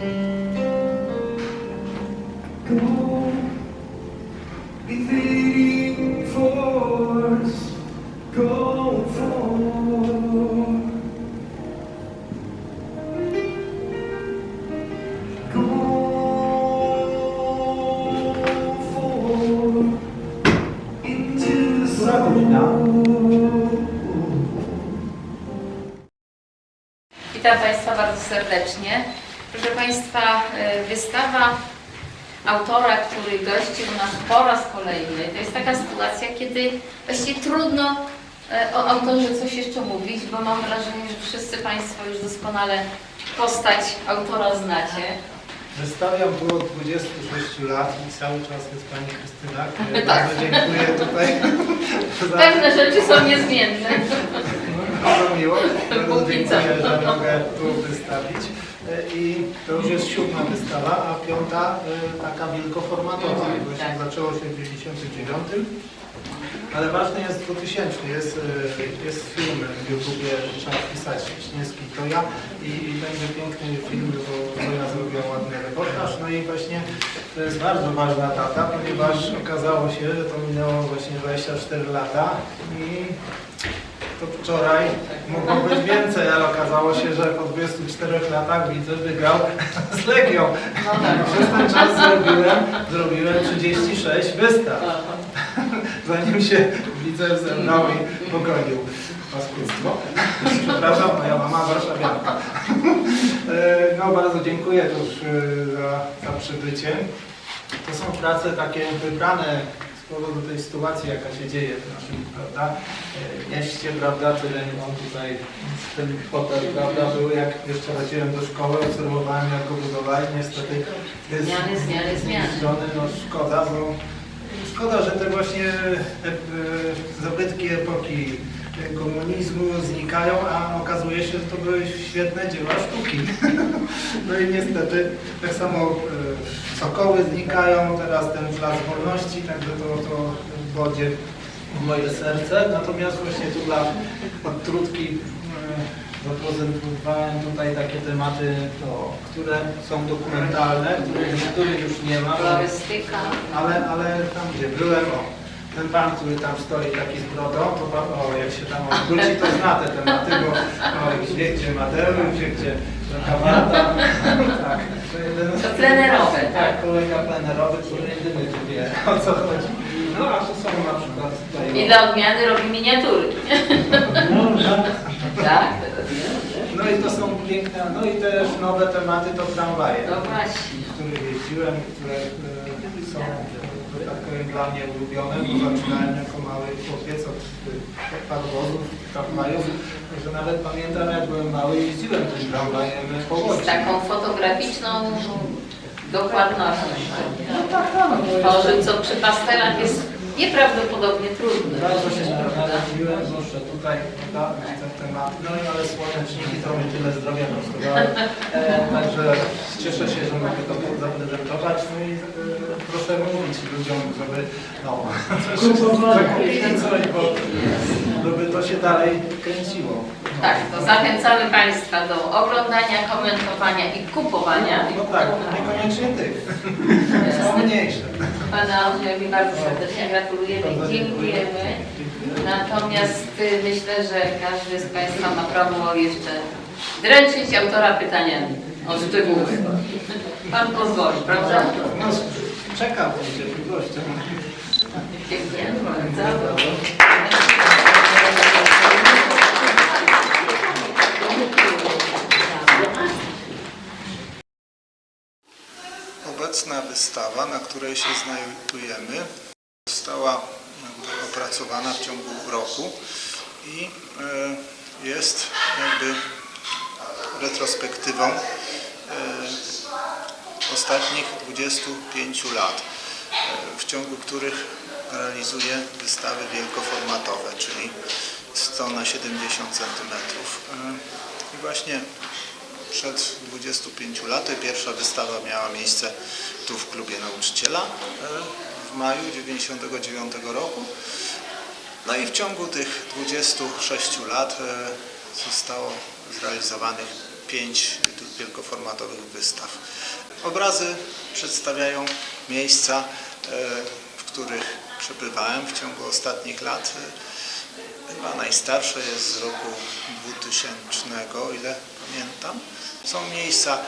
Go, invading kolejny, to jest taka sytuacja, kiedy właściwie trudno y, o autorze coś jeszcze mówić, bo mam wrażenie, że wszyscy Państwo już doskonale postać autora znacie. Wystawiam tu od 26 lat i cały czas jest Pani Krystyna, której Tak. bardzo dziękuję tutaj Pewne rzeczy są niezmienne. bardzo miło. Bardzo dziękuję, że mogę tu wystawić. I to już jest siódma wystawa, a piąta e, taka wielkoformatowa. Mhm, Właśnie tak. zaczęło się w 99. Ale ważny jest 2000, jest, e, jest film w YouTubie, trzeba wpisać Śnieski to ja i, i będzie piękny film, bo ja zrobiłem ładny reportaż. No i właśnie to jest bardzo ważna data, ponieważ okazało się, że to minęło właśnie 24 lata i to wczoraj mogło być więcej, ale okazało się, że po 24 latach widzę wygrał z Legią. No tak. Przez ten czas zrobiłem, zrobiłem 36 wystaw zanim się widzę zebrał i pogonił paskudstwo. Przepraszam, moja mama warszawianka. E, No bardzo dziękuję już e, za, za przybycie. To są prace takie wybrane powodu tej sytuacji, jaka się dzieje w naszym prawda, e, mieście, prawda, tyle on tutaj ten hotel, prawda, był jak jeszcze chodziłem do szkoły, obserwowałem jak go budowali, niestety jest Zmiany, zmiany, zmiany. no szkoda, bo Szkoda, że te właśnie e, e, zabytki epoki komunizmu znikają, a okazuje się, że to były świetne dzieła sztuki. No i niestety tak samo e, sokoły znikają, teraz ten plac wolności, także to, to wodzie w moje serce. Natomiast właśnie tu dla odtrutki e, zaprezentowałem tutaj takie tematy, to, które są dokumentalne, których niektórych już nie ma. Kolorystyka. Ale, ale tam gdzie byłem, o, ten pan, który tam stoi taki z brodą, to pan, o, jak się tam odwróci, to zna te tematy, bo o, gdzie, gdzie Mateusz, gdzie, gdzie Kawarta, tak. To, jeden, To plenerowe, tak? Tak, kolega plenerowy, który jedyny wie, o co chodzi. No, a to są na przykład tutaj... I dla odmiany robi miniaturki. Tak? No i to są piękne, no i też nowe tematy to tramwaje. No właśnie. w których jeździłem, które e, są, że tak powiem, dla mnie ulubione, bo zaczynałem jako mały chłopiec od e, parowozów, tramwajów, że nawet pamiętam jak byłem mały jeździłem tym tramwajem po Z Łodzi. taką fotograficzną dokładnością. No tak, tak, no to jeszcze co przy pastelach jest nieprawdopodobnie trudne. bardzo się Narobiłem, zwłaszcza tutaj, prawda, ten temat. No i ale słoneczniki to mi tyle zdrowia kosztowały, e, także cieszę się, że mogę to zaprezentować, no i e, proszę mówić ludziom, żeby no, zakupili coś, bo żeby to się dalej kręciło. No. Tak, to zachęcamy Państwa do oglądania, komentowania i kupowania. No tak, niekoniecznie tych, są mniejsze. Pana Andrzejowi bardzo serdecznie gratulujemy i dziękujemy. Natomiast y, myślę, że każdy z Państwa ma prawo jeszcze dręczyć autora pytaniami o szczegóły. Pan pozwoli, prawda? No, czekam z niecierpliwością. Dziękujemy bardzo. Obecna wystawa, na której się znajdujemy, została opracowana w ciągu roku i e, jest jakby retrospektywą e, ostatnich 25 lat, e, w ciągu których realizuje wystawy wielkoformatowe, czyli 100 na 70 cm. I właśnie przed 25 laty pierwsza wystawa miała miejsce tu w klubie nauczyciela w maju 99 roku. No i w ciągu tych 26 lat e, zostało zrealizowanych pięć wielkoformatowych wystaw. Obrazy przedstawiają miejsca, e, w których przebywałem w ciągu ostatnich lat. E, Chyba najstarsze jest z roku 2000, o ile pamiętam. Są miejsca,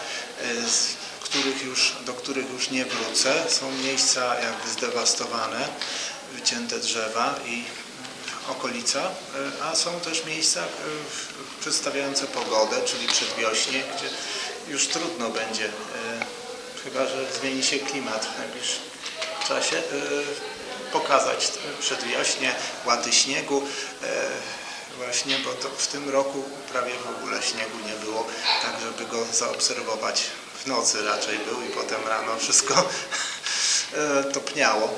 z których już, do których już nie wrócę. Są miejsca jakby zdewastowane, wycięte drzewa i okolica, e, a są też miejsca e, przedstawiające pogodę, czyli przedwiośnie, gdzie już trudno będzie, e, chyba że zmieni się klimat w najbliższym czasie, pokazać przedwiośnie, łaty śniegu, właśnie, bo to w tym roku prawie w ogóle śniegu nie było, tak żeby go zaobserwować w nocy raczej był i potem rano wszystko e, topniało.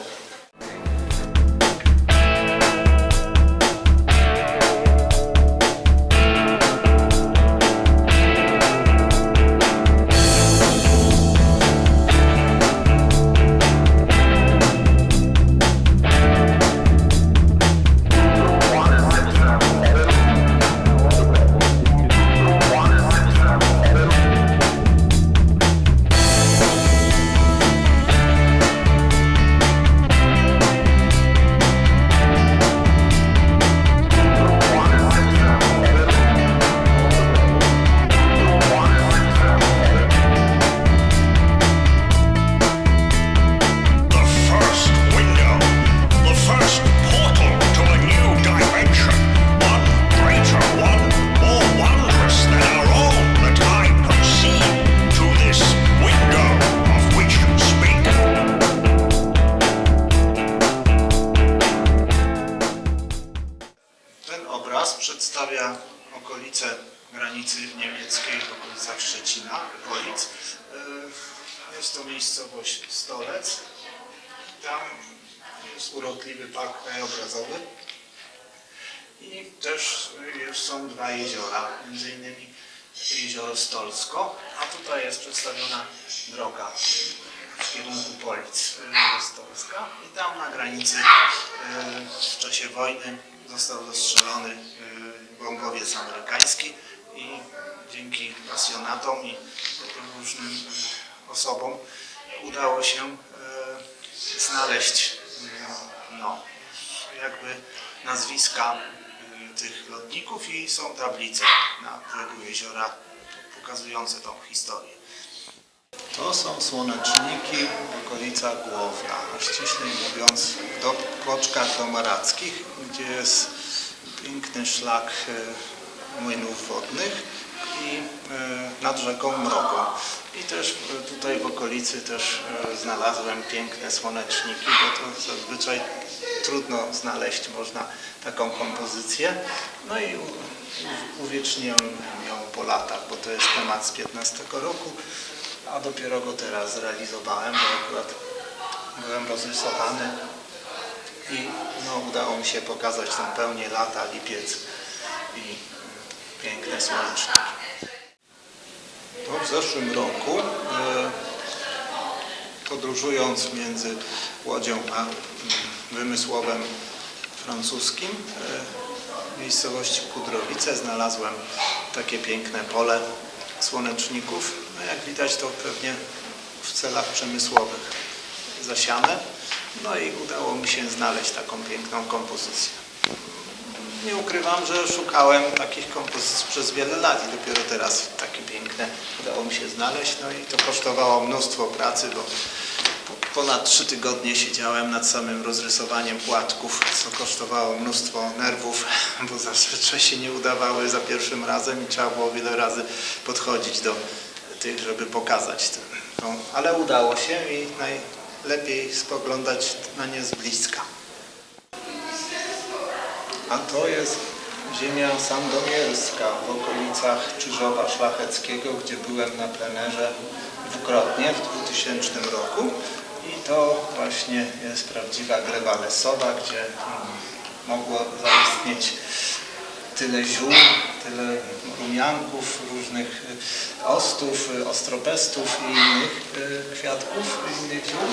A tutaj jest przedstawiona droga w kierunku Polic e, do Stolska i tam na granicy e, w czasie wojny został zastrzelony e, bombowiec amerykański. I dzięki pasjonatom i różnym osobom udało się znaleźć no, jakby nazwiska y, tych lotników i są tablice na brzegu jeziora pokazujące tą historię. To są słoneczniki w okolicach Głowna, a ściślej mówiąc do Płoczkach Domarackich, gdzie jest piękny szlak e, młynów wodnych i e, nad rzeką Mrogą. I też e, tutaj w okolicy też znalazłem piękne słoneczniki, bo to zazwyczaj trudno znaleźć można taką kompozycję. No i uwieczniłem po latach, bo to jest temat z 15 roku, a dopiero go teraz zrealizowałem, bo akurat byłem rozrysowany i no, udało mi się pokazać tą pełnię lata, lipiec i piękne słoneczniki. To w zeszłym roku, e, podróżując między Łodzią a mm, Wymysłowem francuskim, e, w miejscowości Kudrowice znalazłem takie piękne pole słoneczników. No jak widać to pewnie w celach przemysłowych zasiane. No i udało mi się znaleźć taką piękną kompozycję. Nie ukrywam, że szukałem takich kompozycji przez wiele lat i dopiero teraz takie piękne udało mi się znaleźć. No i to kosztowało mnóstwo pracy, bo ponad trzy tygodnie siedziałem nad samym rozrysowaniem płatków, co kosztowało mnóstwo nerwów, bo zazwyczaj się nie udawały za pierwszym razem i trzeba było wiele razy podchodzić do tych, żeby pokazać to. No, ale udało się i najlepiej spoglądać na nie z bliska. A to jest ziemia sandomierska w okolicach Czyżowa Szlacheckiego, gdzie byłem na plenerze dwukrotnie w 2000 roku. I to właśnie jest prawdziwa gleba lesowa, gdzie mm, mogło zaistnieć tyle ziół, tyle rumianków, różnych e, ostów, e, ostropestów i innych e, kwiatków, innych ziół.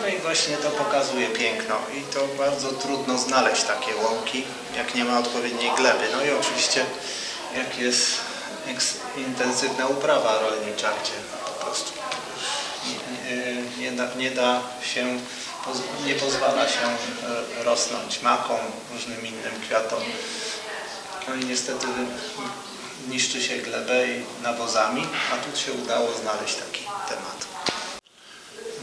No i właśnie to pokazuje piękno i to bardzo trudno znaleźć takie łąki, jak nie ma odpowiedniej gleby. No i oczywiście jak jest intensywna uprawa rolnicza, gdzie po prostu nie, da, nie da się, nie pozwala się e, rosnąć makom, różnym innym kwiatom. No i niestety niszczy się glebę i nawozami, a tu się udało znaleźć taki temat.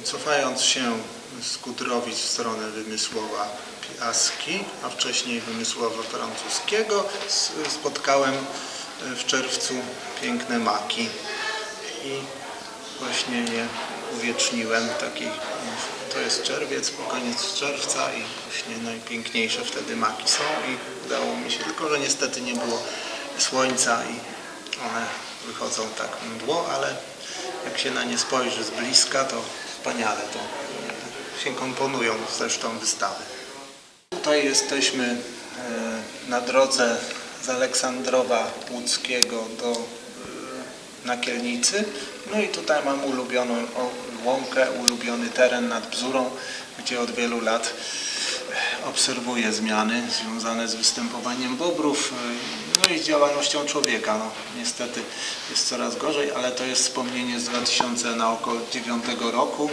Cofając się z Kudrowic w stronę Wymysłowa Piaski, a wcześniej Wymysłowa Francuskiego, spotkałem w czerwcu piękne maki i właśnie je uwieczniłem. Taki, to jest czerwiec, koniec czerwca i właśnie najpiękniejsze wtedy maki są i udało mi się, tylko że niestety nie było słońca i one wychodzą tak mdło, ale jak się na nie spojrzy z bliska, to wspaniale to się komponują zresztą wystawy. Tutaj jesteśmy e, na drodze z Aleksandrowa Łódzkiego do e, Nakielnicy. No i tutaj mam ulubioną łąkę, ulubiony teren nad Bzurą, gdzie od wielu lat e, obserwuję zmiany związane z występowaniem bobrów, e, no i z działalnością człowieka. No, niestety jest coraz gorzej, ale to jest wspomnienie z 2000 na około 9 roku,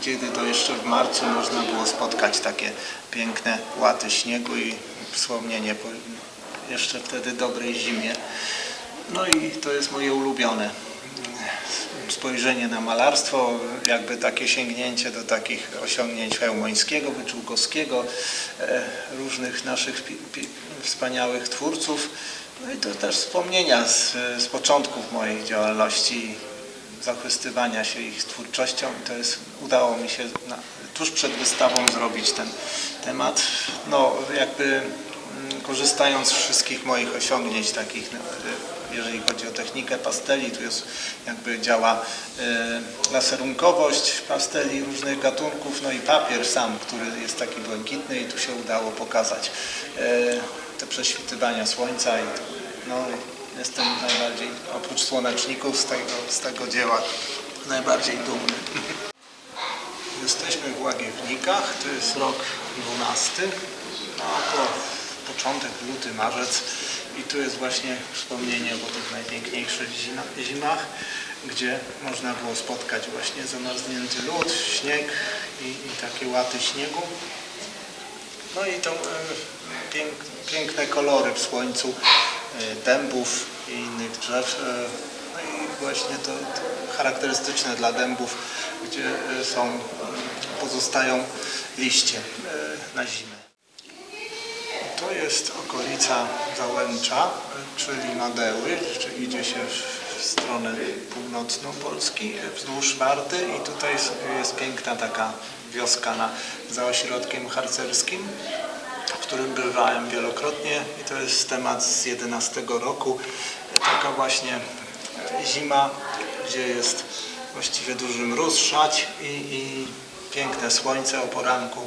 kiedy to jeszcze w marcu można było spotkać takie piękne łaty śniegu i wspomnienie po jeszcze wtedy dobrej zimie. No i to jest moje ulubione spojrzenie na malarstwo, jakby takie sięgnięcie do takich osiągnięć Chełmońskiego, Wyczółkowskiego, e, różnych naszych wspaniałych twórców. No i to też wspomnienia z, z początków mojej działalności, zachwystywania się ich twórczością. To jest, udało mi się na, tuż przed wystawą zrobić ten temat. No jakby korzystając z wszystkich moich osiągnięć takich, no, jeżeli chodzi o technikę pasteli, tu jest jakby działa e, laserunkowość pasteli różnych gatunków, no i papier sam, który jest taki błękitny i tu się udało pokazać e, te prześwitywania słońca i no, jestem najbardziej, oprócz słoneczników z tego, z tego dzieła najbardziej dumny. Jesteśmy w Łagiewnikach, to jest rok 12, no około początek, luty, marzec i tu jest właśnie wspomnienie o tych najpiękniejszych zima- zimach, gdzie można było spotkać właśnie zamarznięty lód, śnieg i, i takie łaty śniegu. No i to e, pięk, piękne kolory w słońcu e, dębów i innych drzew. i właśnie to, to charakterystyczne dla dębów, gdzie są, pozostają liście na zimę. To jest okolica Załęcza, czyli Madeły, czyli idzie się w stronę północną Polski, wzdłuż Warty i tutaj jest, piękna taka wioska na, za ośrodkiem harcerskim, w którym bywałem wielokrotnie i to jest temat z 11 roku. Taka właśnie zima, gdzie jest właściwie duży mróz, szać i, i piękne słońce o poranku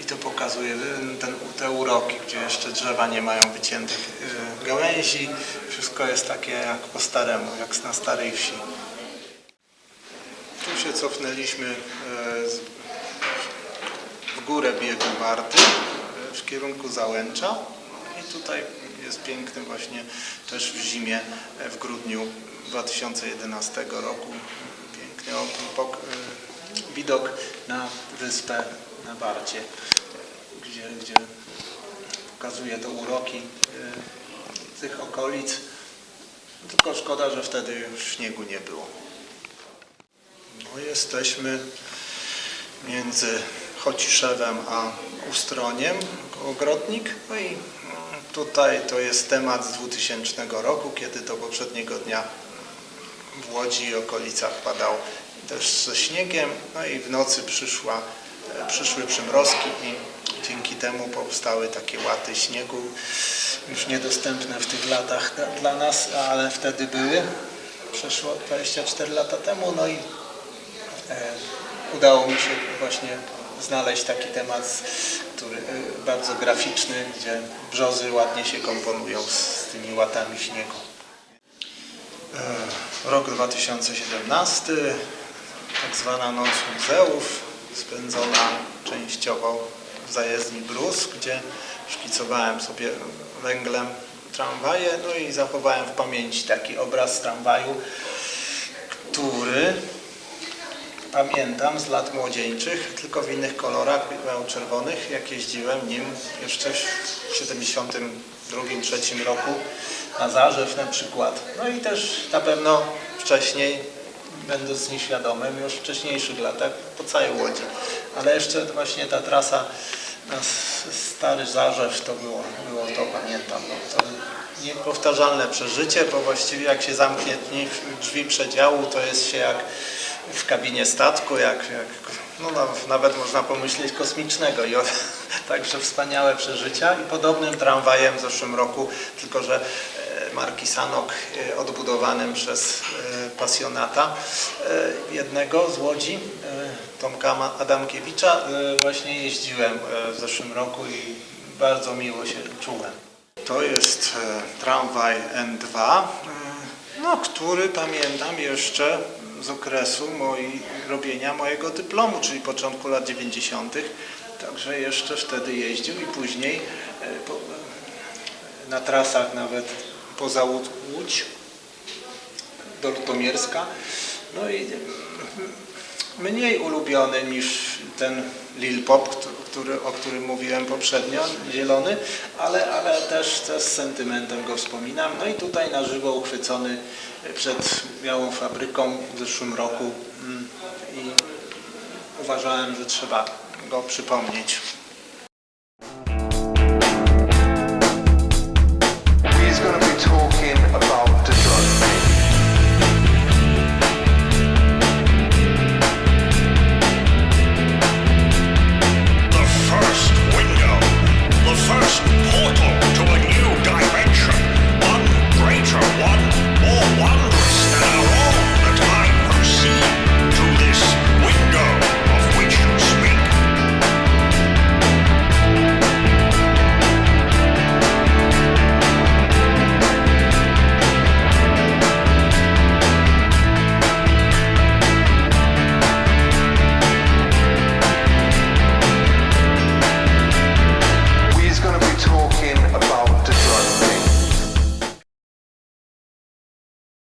i to pokazuje y, ten, te uroki, gdzie jeszcze drzewa nie mają wyciętych y, gałęzi. Wszystko jest takie jak po staremu, jak na starej wsi. Tu się cofnęliśmy z, w górę biegu Warty w kierunku Załęcza i tutaj jest piękny właśnie też w zimie w grudniu 2011 roku piękny widok na wyspę na Barcie, gdzie, gdzie pokazuje to uroki e, tych okolic. Tylko szkoda, że wtedy już śniegu nie było. No, jesteśmy między Chociszewem a Ustroniem, Ogrodnik. No i mm, tutaj to jest temat z 2000 roku, kiedy to poprzedniego dnia w Łodzi i okolicach padał też ze śniegiem, no i w nocy przyszła, e, przyszły przymrozki i dzięki temu powstały takie łaty śniegu, już niedostępne w tych latach dla- nas, ale wtedy były. Przeszło 24 lata temu, no i e, udało mi się właśnie znaleźć taki temat, który y, bardzo graficzny, gdzie brzozy ładnie się komponują z tymi łatami śniegu. E, Rok 2017, tak zwana Noc Muzeów, spędzona częściowo w zajezdni Brus, gdzie szkicowałem sobie węglem tramwaje, no i zachowałem w pamięci taki obraz tramwaju, który pamiętam z lat młodzieńczych, tylko w innych kolorach, biało-czerwonych, jak jeździłem nim jeszcze w 72-3 roku na Zarzew na przykład. No i też na pewno wcześniej, będąc nieświadomym, już w wcześniejszych latach po całej Łodzi. Ale jeszcze właśnie ta trasa na Stary Zarzew to było, było to pamiętam. No, to niepowtarzalne przeżycie, bo właściwie jak się zamknie drzwi przedziału, to jest się jak w kabinie statku, jak, jak no, naw- nawet można pomyśleć kosmicznego. I także wspaniałe przeżycia i podobnym tramwajem w zeszłym roku, tylko że e, marki Sanok e, odbudowanym przez e, pasjonata jednego z Łodzi, Tomka Adamkiewicza, właśnie jeździłem w zeszłym roku i bardzo miło się czułem. To jest tramwaj N2, e, no, który pamiętam jeszcze z okresu moi, robienia mojego dyplomu, czyli początku lat 90. Także jeszcze wtedy jeździł i później e, po, na trasach nawet poza Łódź, do Lutomierska. No i mniej ulubiony niż ten Lil Pop, któ- który, o którym mówiłem poprzednio, zielony, ale, ale też, też z sentymentem go wspominam. No i tutaj na żywo uchwycony przed białą fabryką w zeszłym roku mm, i uważałem, że trzeba go przypomnieć. first